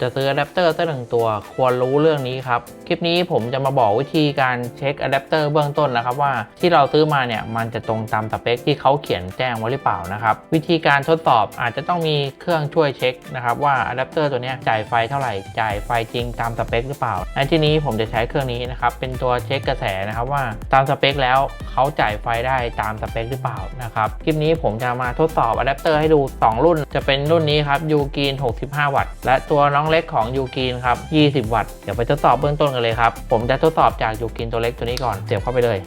จะซื้ออะแดปเตอร์สักหนึ่งตัวควรรู้เรื่องนี้ครับ คลิปนี้ผมจะมาบอกวิธีการเช็คอะแดปเตอร์เบื้องต้นนะครับว่าที่เราซื้อมาเนี่ยมันจะตรงตามสเปคที่เขาเขียนแจ้งไว้หรือเปล่านะครับ วิธีการทดสอบอาจจะต้องมีเครื่องช่วยเช็คนะครับว่าอะแดปเตอร์ตัวนี้จ่ายไฟเท่าไหร่ จ่ายไฟจริงตามสเปคหรือเปล่าในที่นี้ผมจะใช้เครื่องนี้นะครับเป็นตัวเช็คกระแสนะครับว่าตามสเปคแล้วเขาจ่ายไฟได้ตามสเปคหรือเปล่านะครับคลิปนี้ผมจะมาทดสอบอะแดปเตอร์ให้ดู 2 รุ่น จะเป็นรุ่นนี้ครับยูกีน65 วัตต์และตัวน้องเล็กของยูกีนครับ 20 วัตต์ เดี๋ยวไปทดสอบเบื้องต้นกันเลยครับ ผมจะทดสอบจากยูกีนตัวเล็กตัวนี้ก่อน เสียบเข้าไปเลย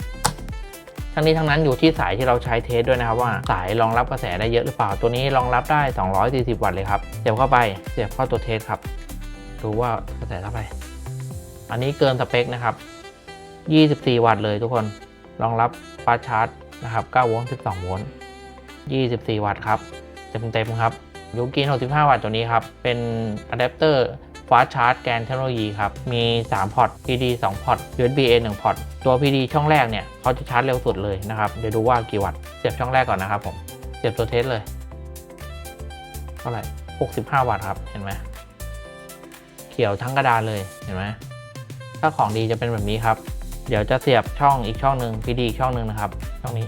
ทั้งนี้ทั้งนั้นอยู่ที่สายที่เราใช้เทสด้วยนะครับว่าสายรองรับกระแสได้เยอะหรือเปล่า ตัวนี้รองรับได้ 240 วัตต์เลยครับ เสียบเข้าไป เสียบเข้าตัวเทสครับ ดูว่ากระแสเท่าไหร่ อันนี้เกินสเปคนะครับ 24 วัตต์เลยทุกคน รองรับฟาชาร์จนะครับ 9 โวลต์ 12 โวลต์ 24 วัตต์ครับ เต็มๆครับ ยูกิน65 วัตต์ตัวนี้ครับ เป็นอะแดปเตอร์ฟาสชาร์จแกนเทคโนโลยีครับ มี 3 พอร์ต PD 2 พอร์ต USB A 1 พอร์ต ตัว PD ช่องแรกเนี่ยเขาจะชาร์จเร็วสุดเลยนะครับ เดี๋ยวดูว่ากี่วัตต์ เสียบช่องแรกก่อนนะครับผม เสียบตัวเทสเลย เท่าไหร่ 65 วัตต์ครับ เห็นไหม เขียวทั้งกระดานเลย เห็นไหม ถ้าของดีจะเป็นแบบนี้ครับ เดี๋ยวจะเสียบช่องอีกช่องหนึ่ง PD อีกช่องหนึ่งนะครับ ช่องนี้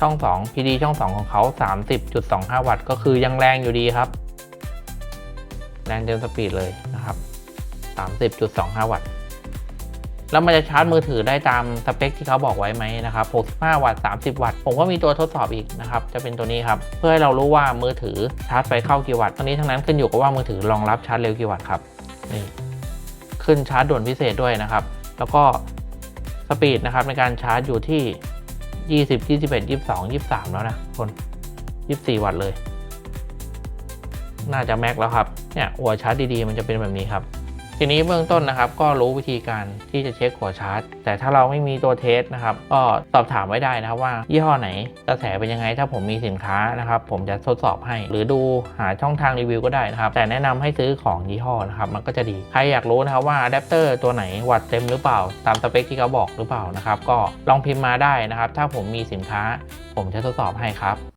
ช่อง 2 PD ช่อง 2 ของเขา 30.25 วัตต์ ก็คือยังแรงอยู่ดีครับ แรงเต็มสปีดเลยนะครับ 30.25 วัตต์ แล้วมันจะชาร์จมือถือได้ตามสเปคที่เขาบอกไว้ไหมนะครับ 65 วัตต์ 30 วัตต์ ผมก็มีตัวทดสอบอีกนะครับ จะเป็นตัวนี้ครับ เพื่อให้เรารู้ว่ามือถือชาร์จไฟเข้ากี่วัตต์ทั้งนี้ทั้งนั้นขึ้นอยู่กับว่ามือถือรองรับชาร์จเร็วกี่วัตต์ครับ นี่ ขึ้นชาร์จด่วนพิเศษด้วยนะครับ แล้วก็สปีดนะครับในการชาร์จอยู่ที่ 20 21 22 23 แล้วนะคน 24 วัตต์เลย น่าจะแม็กแล้วครับ เนี่ยหัวชาร์จดีๆ มันจะเป็นแบบนี้ครับ ทีนี้เบื้องต้นนะครับ ก็รู้วิธีการที่จะเช็คหัวชาร์จ แต่ถ้าเราไม่มีตัวเทสนะครับ ก็สอบถามไว้ได้นะครับว่ายี่ห้อไหนกระแสเป็นยังไง ถ้าผมมีสินค้านะครับ ผมจะทดสอบให้ หรือดูหาช่องทางรีวิวก็ได้นะครับ แต่แนะนำให้ซื้อของยี่ห้อนะครับ มันก็จะดี ใครอยากรู้นะครับว่าอะแดปเตอร์ตัวไหนวัตต์เต็มหรือเปล่า ตามสเปคที่เขาบอกหรือเปล่านะครับ ก็ลองพิมพ์มาได้นะครับ ถ้าผมมีสินค้า ผมจะทดสอบให้ครับ